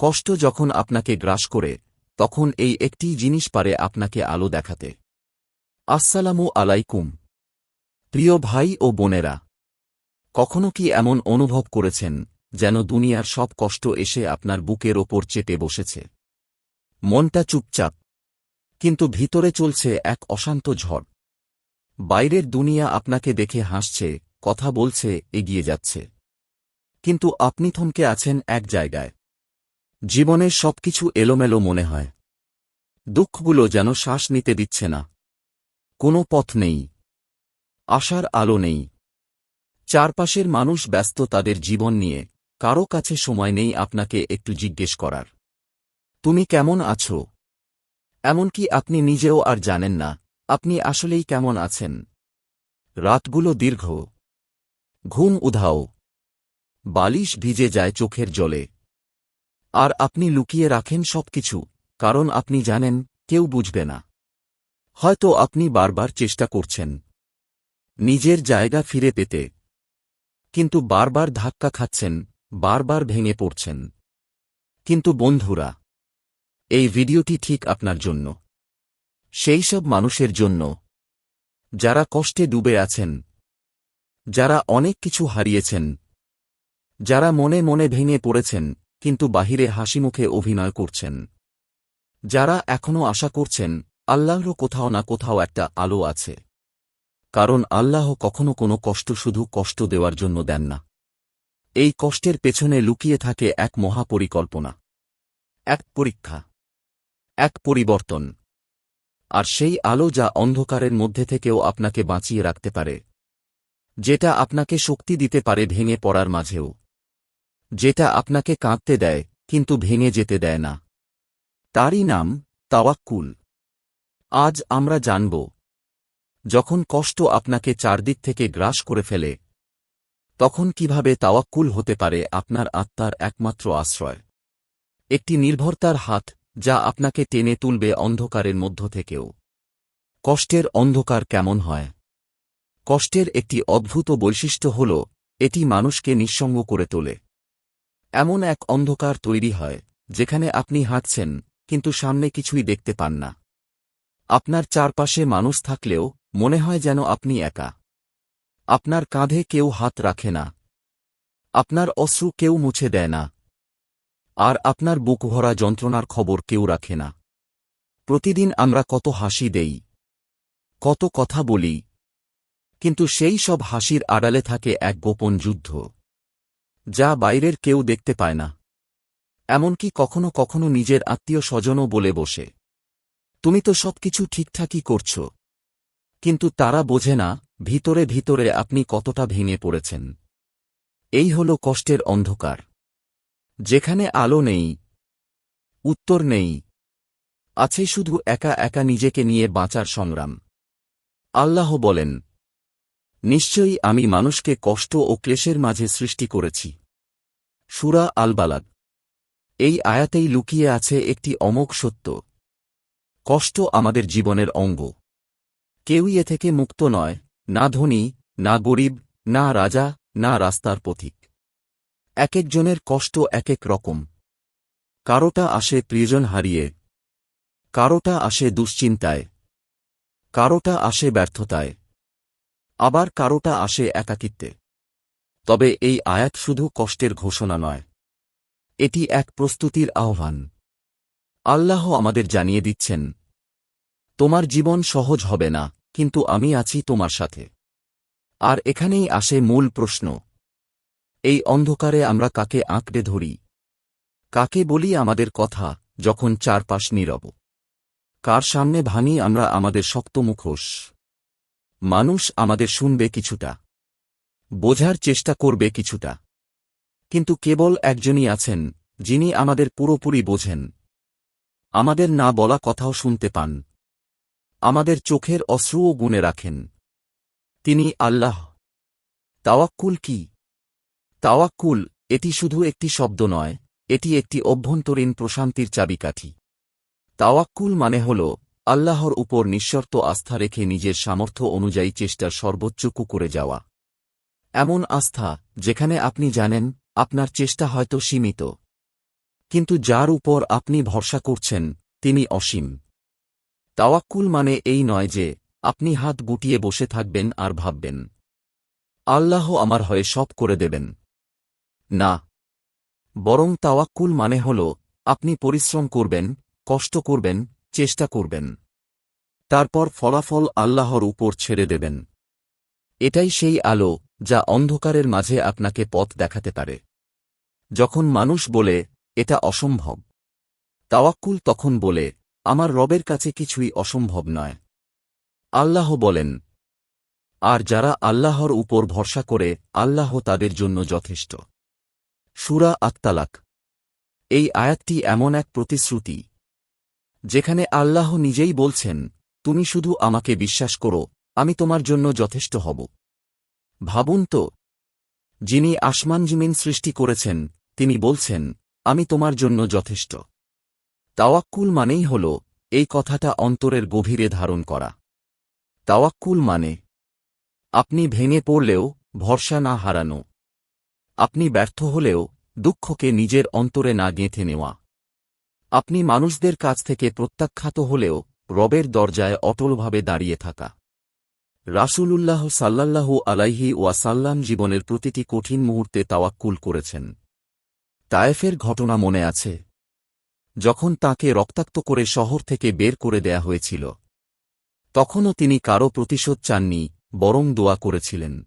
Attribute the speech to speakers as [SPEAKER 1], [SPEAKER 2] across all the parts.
[SPEAKER 1] কষ্ট যখন আপনাকে গ্রাস করে, তখন এই একটি জিনিস পারে আপনাকে আলো দেখাতে। আসসালামু আলাইকুম। প্রিয় ভাই ও বোনেরা, কখনো কি এমন অনুভব করেছেন যেন দুনিয়ার সব কষ্ট এসে আপনার বুকের ওপর চেটে বসেছে? মনটা চুপচাপ, কিন্তু ভিতরে চলছে এক অশান্ত ঝড়। বাইরের দুনিয়া আপনাকে দেখে হাসছে, কথা বলছে, এগিয়ে যাচ্ছে। কিন্তু আপনি থমকে আছেন এক জায়গায়। জীবনের সবকিছু এলোমেলো মনে হয়। দুঃখগুলো যেন শ্বাস নিতে দিচ্ছে না। কোনো পথ নেই। আশার আলো নেই। চারপাশের মানুষ ব্যস্ত তাদের জীবন নিয়ে। কারও কাছে সময় নেই আপনাকে একটু জিজ্ঞেস করার। তুমি কেমন আছো? এমনকি আপনি নিজেও আর জানেন না, আপনি আসলেই কেমন আছেন? রাতগুলো দীর্ঘ। ঘুম উধাও। বালিশ ভিজে যায় চোখের জলে। আর আপনি লুকিয়ে রাখেন সবকিছু, কারণ আপনি জানেন, কেউ বুঝবে না। হয়তো আপনি বারবার চেষ্টা করছেন। নিজের জায়গা ফিরে পেতে। কিন্তু বারবার ধাক্কা খাচ্ছেন, বারবার ভেঙে পড়ছেন। কিন্তু বন্ধুরা, এই ভিডিওটি ঠিক আপনার জন্য। সেই সব মানুষের জন্য। যারা কষ্টে ডুবে আছেন। যারা অনেক কিছু হারিয়েছেন। যারা মনে মনে ভেঙে পড়েছেন। কিন্তু বাহিরে হাসিমুখে অভিনয় করছেন। যারা এখনও আশা করছেন, আল্লাহরও কোথাও না কোথাও একটা আলো আছে। কারণ আল্লাহ কখনো কোনো কষ্ট শুধু কষ্ট দেওয়ার জন্য দেন না। এই কষ্টের পেছনে লুকিয়ে থাকে এক মহাপরিকল্পনা। এক পরীক্ষা। এক পরিবর্তন। আর সেই আলো যা অন্ধকারের মধ্যে থেকেও আপনাকে বাঁচিয়ে রাখতে পারে। যেটা আপনাকে শক্তি দিতে পারে ভেঙে পড়ার মাঝেও। যেটা আপনাকে কাঁদতে দেয়, কিন্তু ভেঙে যেতে দেয় না। তারই নাম, তাওয়াক্কুল। আজ আমরা জানব, যখন কষ্ট আপনাকে চারদিক থেকে গ্রাস করে ফেলে, তখন কীভাবে তাওয়াক্কুল হতে পারে আপনার আত্মার একমাত্র আশ্রয়? একটি নির্ভরতার হাত, যা আপনাকে টেনে তুলবে অন্ধকারের মধ্য থেকেও। কষ্টের অন্ধকার কেমন হয়? কষ্টের একটি অদ্ভুত বৈশিষ্ট্য হল, এটি মানুষকে নিঃসঙ্গ করে তোলে। এমন এক অন্ধকার তৈরি হয়, যেখানে আপনি হাঁটছেন, কিন্তু সামনে কিছুই দেখতে পান না। আপনার চারপাশে মানুষ থাকলেও মনে হয় যেন আপনি একা। আপনার কাঁধে কেউ হাত রাখে না। আপনার অশ্রু কেউ মুছে দেয় না। আর আপনার বুক ভরা যন্ত্রণার খবর কেউ রাখে না। প্রতিদিন আমরা কত হাসি দেই। কত কথা বলি। কিন্তু সেই সব হাসির আড়ালে থাকে এক গোপন যুদ্ধ। যা বাইরের কেউ দেখতে পায় না। এমনকি কখনো কখনো নিজের আত্মীয় স্বজনও বলে বসে। তুমি তো সবকিছু ঠিকঠাকই করছ। কিন্তু তারা বোঝে না, ভিতরে ভিতরে আপনি কতটা ভেঙে পড়েছেন। এই হল কষ্টের অন্ধকার। যেখানে আলো নেই, উত্তর নেই। আছে শুধু একা একা নিজেকে নিয়ে বাঁচার সংগ্রাম। আল্লাহ বলেন নিশ্চয়ই আমি মানুষকে কষ্ট ও ক্লেশের মাঝে সৃষ্টি করেছি। সুরা আলবালাদ। এই আয়াতেই লুকিয়ে আছে একটি অমোঘ সত্য। কষ্ট আমাদের জীবনের অঙ্গ। কেউই এ থেকে মুক্ত নয়, না ধনী, না গরিব, না রাজা, না রাস্তার পথিক। এক একজনের কষ্ট এক এক রকম। কারোটা আসে প্রিয়জন হারিয়ে। কারোটা আসে দুশ্চিন্তায়। কারোটা আসে ব্যর্থতায়। আবার কারোটা আসে একাকিত্বে। তবে এই আয়াত শুধু কষ্টের ঘোষণা নয়। এটি এক প্রস্তুতির আহ্বান। আল্লাহ আমাদের জানিয়ে দিচ্ছেন, তোমার জীবন সহজ হবে না, কিন্তু আমি আছি তোমার সাথে। আর এখানেই আসে মূল প্রশ্ন, এই অন্ধকারে আমরা কাকে আঁকড়ে ধরি? কাকে বলি আমাদের কথা যখন চারপাশ নীরব? কার সামনে ভাঙি আমরা আমাদের শক্ত মুখোশ? মানুষ আমাদের শুনবে কিছুটা। বোঝার চেষ্টা করবে কিছুটা। কিন্তু কেবল একজনই আছেন, যিনি আমাদের পুরোপুরি বোঝেন। আমাদের না বলা কথাও শুনতে পান। আমাদের চোখের অশ্রুও গুণে রাখেন। তিনি আল্লাহ। তাওয়াক্কুল কি? তাওয়াক্কুল, এটি শুধু একটি শব্দ নয়, এটি একটি অভ্যন্তরীণ প্রশান্তির চাবিকাঠি। তাওয়াক্কুল মানে হল আল্লাহর উপর নিঃশর্ত আস্থা রেখে নিজের সামর্থ্য অনুযায়ী চেষ্টার সর্বোচ্চকু করে যাওয়া। এমন আস্থা, যেখানে আপনি জানেন, আপনার চেষ্টা হয়তো সীমিত। কিন্তু যার উপর আপনি ভরসা করছেন, তিনি অসীম। তাওয়াক্কুল মানে এই নয় যে, আপনি হাত গুটিয়ে বসে থাকবেন আর ভাববেন, আল্লাহ আমার হয়ে সব করে দেবেন। না। বরং তাওয়াক্কুল মানে হল, আপনি পরিশ্রম করবেন, কষ্ট করবেন চেষ্টা করবেন। তারপর ফলাফল আল্লাহর উপর ছেড়ে দেবেন। এটাই সেই আলো, যা অন্ধকারের মাঝে আপনাকে পথ দেখাতে পারে। যখন মানুষ বলে, এটা অসম্ভব তাওয়াক্কুল তখন বলে, আমার রবের কাছে কিছুই অসম্ভব নয় আল্লাহ বলেন, আর যারা আল্লাহর উপর ভরসা করে, আল্লাহ তাদের জন্য যথেষ্ট সুরা আত্মালাক এই আয়াতটি এমন এক প্রতিশ্রুতি যেখানে আল্লাহ নিজেই বলছেন, তুমি শুধু আমাকে বিশ্বাস করো, আমি তোমার জন্য যথেষ্ট হব। ভাবুন তো, যিনি আসমান জিমিন সৃষ্টি করেছেন, তিনি বলছেন, আমি তোমার জন্য যথেষ্ট। তাওয়াক্কুল মানেই হল, এই কথাটা অন্তরের গভীরে ধারণ করা। তাওয়াক্কুল মানে আপনি ভেঙে পড়লেও ভরসা না হারানো। আপনি ব্যর্থ হলেও দুঃখকে নিজের অন্তরে না গেঁথে নেওয়া। আপনি মানুষদের কাছ থেকে প্রত্যাখ্যাত হলেও রবের দরজায় অটলভাবে দাঁড়িয়ে থাকা। রাসূলুল্লাহ সাল্লাল্লাহু আলাইহি ওয়াসাল্লাম জীবনের প্রতিটি কঠিন মুহূর্তে তাওয়াক্কুল করেছেন। তায়েফের ঘটনা মনে আছে। যখন তাকে রক্তাক্ত করে শহর থেকে বের করে দেয়া হয়েছিল, তখনও তিনি কারও প্রতিশোধ চাননি, বরং দোয়া করেছিলেন।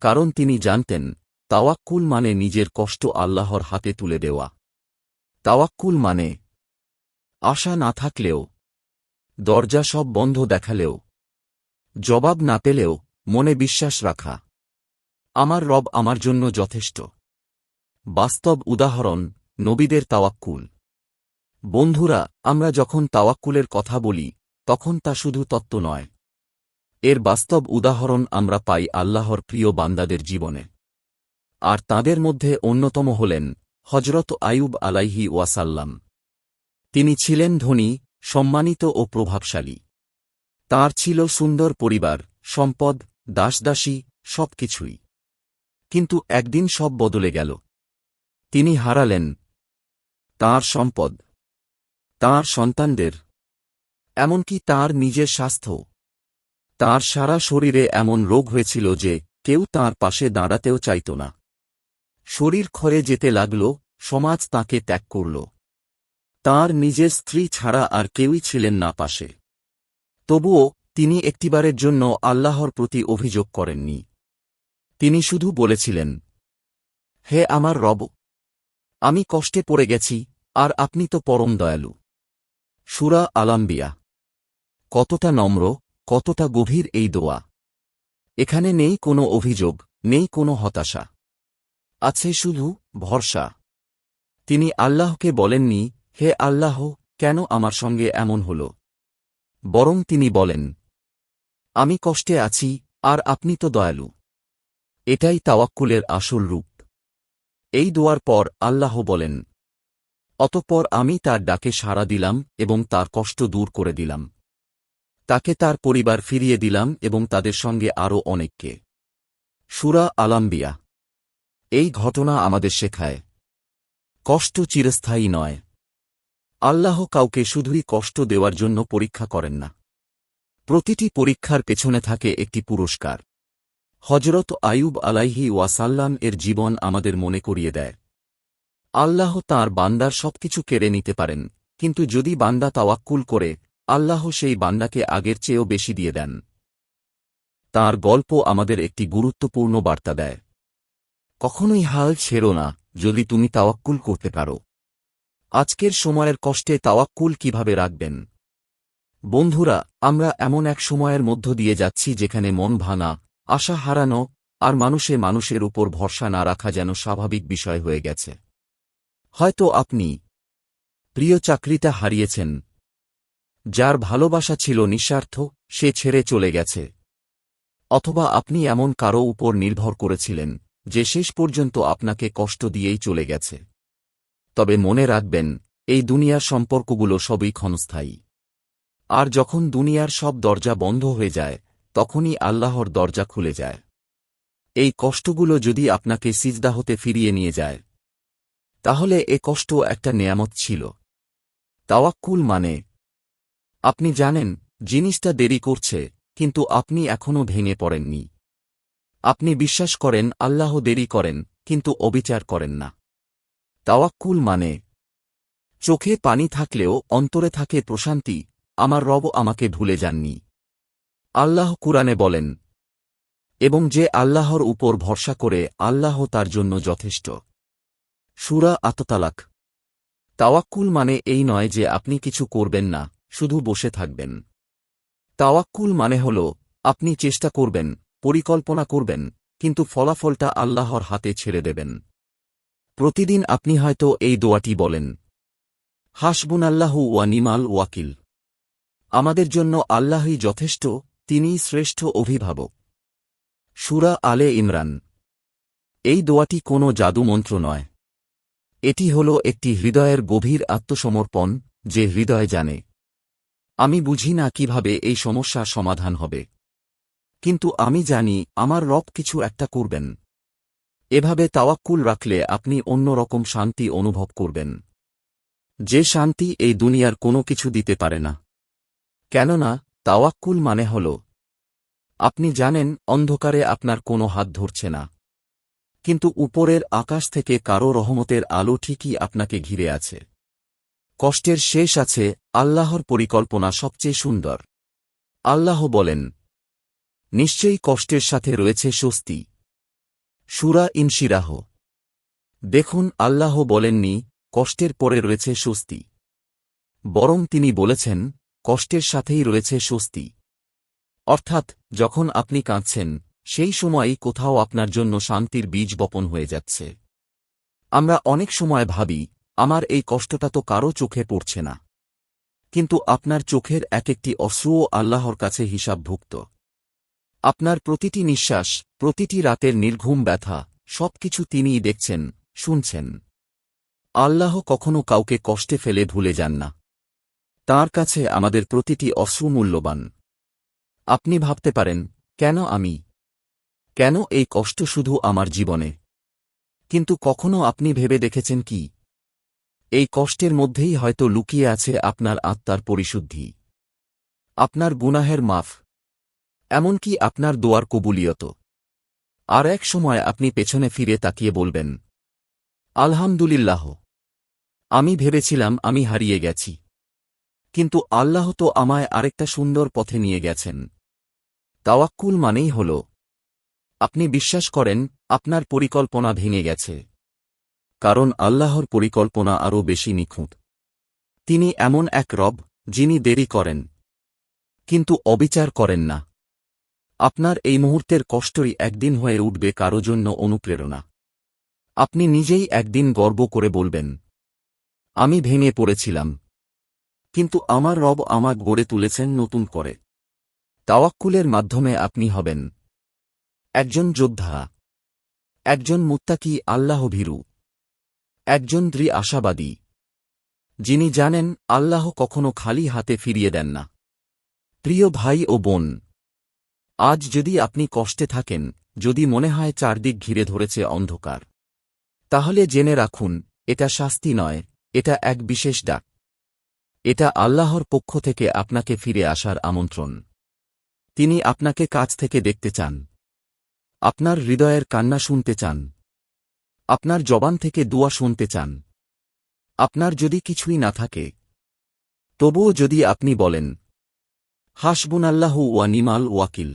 [SPEAKER 1] কারণ তিনি জানতেন, তাওয়াক্কুল মানে নিজের কষ্ট আল্লাহর হাতে তুলে দেওয়া। তাওয়াক্কুল মানে আশা না থাকলেও, দরজা সব বন্ধ দেখালেও, জবাব না পেলেও মনে বিশ্বাস রাখা। আমার রব আমার জন্য যথেষ্ট। বাস্তব উদাহরণ, নবীদের তাওয়াক্কুল। বন্ধুরা, আমরা যখন তাওয়াক্কুলের কথা বলি, তখন তা শুধু তত্ত্ব নয়। এর বাস্তব উদাহরণ আমরা পাই আল্লাহর প্রিয় বান্দাদের জীবনে। আর তাদের মধ্যে অন্যতম হলেন হজরত আয়ুব আলাইহি ওয়াসাল্লাম। তিনি ছিলেন ধনী, সম্মানিত ও প্রভাবশালী। তার ছিল সুন্দর পরিবার, সম্পদ, দাসদাসী, সবকিছুই। কিন্তু একদিন সব বদলে গেল। তিনি হারালেন। তার সম্পদ। তার সন্তানদের। এমনকি তার নিজের স্বাস্থ্য। তার সারা শরীরে এমন রোগ হয়েছিল যে কেউ তার পাশে দাঁড়াতেও চাইত না। শরীর ক্ষরে যেতে লাগল, সমাজ তাকে ত্যাগ করল। তার নিজের স্ত্রী ছাড়া আর কেউই ছিলেন না পাশে। তবুও, তিনি একটিবারের জন্য আল্লাহর প্রতি অভিযোগ করেননি। তিনি শুধু বলেছিলেন, হে আমার রব, আমি কষ্টে পড়ে গেছি, আর আপনি তো পরম দয়ালু। সুরা আলাম্বিয়া কতটা নম্র, কতটা গভীর এই দোয়া। এখানে নেই কোনো অভিযোগ, নেই কোনো হতাশা। আছে শুধু ভরসা। তিনি আল্লাহকে বলেননি, হে আল্লাহ, কেন আমার সঙ্গে এমন হল? বরং তিনি বলেন, আমি কষ্টে আছি, আর আপনি তো দয়ালু। এটাই তাওয়াক্কুলের আসল রূপ। এই দোয়ার পর আল্লাহ বলেন, অতঃপর আমি তার ডাকে সাড়া দিলাম এবং তার কষ্ট দূর করে দিলাম। তাকে তার পরিবার ফিরিয়ে দিলাম এবং তাদের সঙ্গে আরও অনেককে। সুরা আলাম্বিয়া এই ঘটনা আমাদের শেখায়। কষ্ট চিরস্থায়ী নয়। আল্লাহ কাউকে শুধুই কষ্ট দেওয়ার জন্য পরীক্ষা করেন না। প্রতিটি পরীক্ষার পেছনে থাকে একটি পুরস্কার। হজরত আয়ুব আলাইহি ওয়াসাল্লাম এর জীবন আমাদের মনে করিয়ে দেয়। আল্লাহ তার বান্দার সবকিছু কেড়ে নিতে পারেন, কিন্তু যদি বান্দা তাওয়াক্কুল করে, আল্লাহ সেই বান্দাকে আগের চেয়েও বেশি দিয়ে দেন। তার গল্প আমাদের একটি গুরুত্বপূর্ণ বার্তা দেয়। কখনোই হাল ছেড়ো না, যদি তুমি তাওয়াক্কুল করতে পারো। আজকের সময়ের কষ্টে তাওয়াক্কুল কীভাবে রাখবেন? বন্ধুরা, আমরা এমন এক সময়ের মধ্য দিয়ে যাচ্ছি যেখানে মন ভাঙা, আশা হারানো, আর মানুষে মানুষের উপর ভরসা না রাখা যেন স্বাভাবিক বিষয় হয়ে গেছে। হয়তো আপনি প্রিয় চাকরিটা হারিয়েছেন। যার ভালোবাসা ছিল নিঃস্বার্থ, সে ছেড়ে চলে গেছে। অথবা আপনি এমন কারও উপর নির্ভর করেছিলেন। যে শেষ পর্যন্ত আপনাকে কষ্ট দিয়েই চলে গেছে। তবে মনে রাখবেন, এই দুনিয়ার সম্পর্কগুলো সবই ক্ষণস্থায়ী। আর যখন দুনিয়ার সব দরজা বন্ধ হয়ে যায়, তখনই আল্লাহর দরজা খুলে যায়। এই কষ্টগুলো যদি আপনাকে সিজদা হতে ফিরিয়ে নিয়ে যায়, তাহলে এ কষ্ট একটা নেয়ামত ছিল। তাওয়াক্কুল মানে আপনি জানেন, জিনিসটা দেরি করছে, কিন্তু আপনি এখনও ভেঙে পড়েননি। আপনি বিশ্বাস করেন, আল্লাহ দেরি করেন, কিন্তু অবিচার করেন না। তাওয়াক্কুল মানে চোখে পানি থাকলেও অন্তরে থাকে প্রশান্তি, আমার রব আমাকে ভুলে যাননি। আল্লাহ কুরআনে বলেন, এবং যে আল্লাহর উপর ভরসা করে, আল্লাহ তার জন্য যথেষ্ট। সুরা আততালাক। তাওয়াক্কুল মানে এই নয় যে আপনি কিছু করবেন না, শুধু বসে থাকবেন। তাওয়াক্কুল মানে হল, আপনি চেষ্টা করবেন পরিকল্পনা করবেন, কিন্তু ফলাফলটা আল্লাহর হাতে ছেড়ে দেবেন। প্রতিদিন আপনি হয়তো এই দোয়াটি বলেন, হাসবুন আল্লাহু ওয়া নিমাল ওয়াকিল। আমাদের জন্য আল্লাহই যথেষ্ট, তিনিই শ্রেষ্ঠ অভিভাবক। সুরা আলে ইমরান। এই দোয়াটি কোনো জাদুমন্ত্র নয়। এটি হল একটি হৃদয়ের গভীর আত্মসমর্পণ, যে হৃদয় জানে। আমি বুঝি না কীভাবে এই সমস্যার সমাধান হবে। কিন্তু আমি জানি আমার রব কিছু একটা করবেন। এভাবে তাওয়াক্কুল রাখলে আপনি অন্যরকম শান্তি অনুভব করবেন। যে শান্তি এই দুনিয়ার কোনো কিছু দিতে পারে না। কেননা, তাওয়াক্কুল মানে হল, আপনি জানেন অন্ধকারে আপনার কোনো হাত ধরছে না। কিন্তু উপরের আকাশ থেকে কারও রহমতের আলো ঠিকই আপনাকে ঘিরে আছে। কষ্টের শেষ আছে আল্লাহর পরিকল্পনা সবচেয়ে সুন্দর। আল্লাহ বলেন নিশ্চয়ই কষ্টের সাথে রয়েছে স্বস্তি। সুরা ইনশিরাহ। দেখুন, আল্লাহ বলেননি, কষ্টের পরে রয়েছে স্বস্তি। বরং তিনি বলেছেন, কষ্টের সাথেই রয়েছে স্বস্তি। অর্থাৎ, যখন আপনি কাঁদছেন, সেই সময়ই কোথাও আপনার জন্য শান্তির বীজ বপন হয়ে যাচ্ছে। আমরা অনেক সময় ভাবি, আমার এই কষ্টটা তো কারও চোখে পড়ছে না। কিন্তু আপনার চোখের এক একটি অশ্রুও আল্লাহর কাছে হিসাবভুক্ত। আপনার প্রতিটি নিঃশ্বাস, প্রতিটি রাতের নির্ঘুম ব্যথা, সবকিছু তিনিই দেখছেন, শুনছেন। আল্লাহ কখনো কাউকে কষ্টে ফেলে ভুলে যান না। তাঁর কাছে আমাদের প্রতিটি অশ্রু মূল্যবান। আপনি ভাবতে পারেন, কেন আমি? কেন এই কষ্ট শুধু আমার জীবনে? কিন্তু কখনো আপনি ভেবে দেখেছেন কি? এই কষ্টের মধ্যেই হয়তো লুকিয়ে আছে আপনার আত্মার পরিশুদ্ধি। আপনার গুনাহের মাফ এমনকি আপনার দোয়ার কবুলিয়ত আর এক সময় আপনি পেছনে ফিরে তাকিয়ে বলবেন, আলহামদুলিল্লাহ। আমি ভেবেছিলাম আমি হারিয়ে গেছি। কিন্তু আল্লাহ তো আমায় আরেকটা সুন্দর পথে নিয়ে গেছেন। তাওয়াক্কুল মানেই হল, আপনি বিশ্বাস করেন, আপনার পরিকল্পনা ভেঙে গেছে। কারণ আল্লাহর পরিকল্পনা আরও বেশি নিখুঁত। তিনি এমন এক রব, যিনি দেরি করেন, কিন্তু অবিচার করেন না। আপনার এই মুহূর্তের কষ্টই একদিন হয়ে উঠবে কারও জন্য অনুপ্রেরণা। আপনি নিজেই একদিন গর্ব করে বলবেন, আমি ভেঙে পড়েছিলাম। কিন্তু আমার রব আমার গড়ে তুলেছেন নতুন করে। তাওয়াক্কুলের মাধ্যমে আপনি হবেন। একজন যোদ্ধা। একজন মুত্তাকি আল্লাহ ভীরু একজন দ্রি আশাবাদী যিনি জানেন, আল্লাহ কখনো খালি হাতে ফিরিয়ে দেন না। প্রিয় ভাই ও বোন আজ যদি আপনি কষ্টে থাকেন, যদি মনে হয় চারদিক ঘিরে ধরেছে অন্ধকার, তাহলে জেনে রাখুন, এটা শাস্তি নয়, এটা এক বিশেষ ডাক। এটা আল্লাহর পক্ষ থেকে আপনাকে ফিরে আসার আমন্ত্রণ। তিনি আপনাকে কাছ থেকে দেখতে চান। আপনার হৃদয়ের কান্না শুনতে চান। আপনার জবান থেকে দুয়া শুনতে চান। আপনার যদি কিছুই না থাকে, তবুও যদি আপনি বলেন হাসবুন আল্লাহু ওয়া নিমাল ওয়াকিল।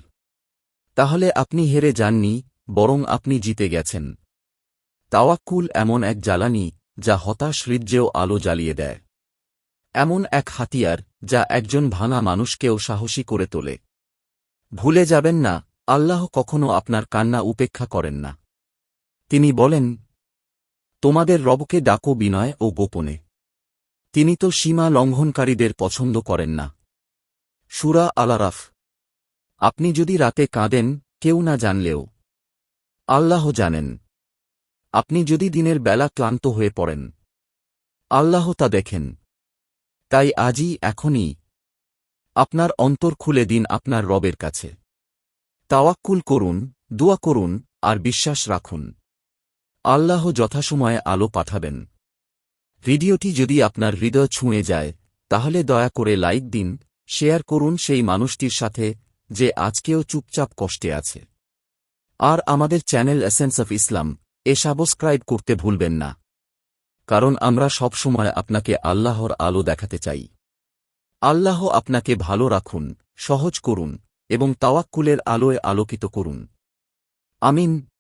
[SPEAKER 1] তাহলে আপনি হেরে যাননি, বরং আপনি জিতে গেছেন। তাওয়াক্কুল এমন এক জ্বালানি, যা হতাশ হৃদ্যেও আলো জ্বালিয়ে দেয়। এমন এক হাতিয়ার, যা একজন ভাঙা মানুষকেও সাহসী করে তোলে। ভুলে যাবেন না, আল্লাহ কখনো আপনার কান্না উপেক্ষা করেন না। তিনি বলেন, তোমাদের রবকে ডাকো বিনয় ও গোপনে। তিনি তো সীমা লঙ্ঘনকারীদের পছন্দ করেন না। সুরা আলারাফ আপনি যদি রাতে কাঁদেন, কেউ না জানলেও। আল্লাহ জানেন। আপনি যদি দিনের বেলা ক্লান্ত হয়ে পড়েন। আল্লাহ তা দেখেন। তাই আজই, এখনই। আপনার অন্তর খুলে দিন আপনার রবের কাছে। তাওয়াক্কুল করুন, দোয়া করুন, আর বিশ্বাস রাখুন। আল্লাহ যথাসময়ে আলো পাঠাবেন। ভিডিওটি যদি আপনার হৃদয় ছুঁয়ে যায়, তাহলে দয়া করে লাইক দিন, শেয়ার করুন সেই মানুষটির সাথে যে আজকেও চুপচাপ কষ্টে আছে। আর আমাদের চ্যানেল এসেন্স অফ ইসলাম এ সাবস্ক্রাইব করতে ভুলবেন না। কারণ আমরা সবসময় আপনাকে আল্লাহর আলো দেখাতে চাই। আল্লাহ আপনাকে ভালো রাখুন, সহজ করুন এবং তাওয়াক্কুলের আলোয় আলোকিত করুন। আমিন।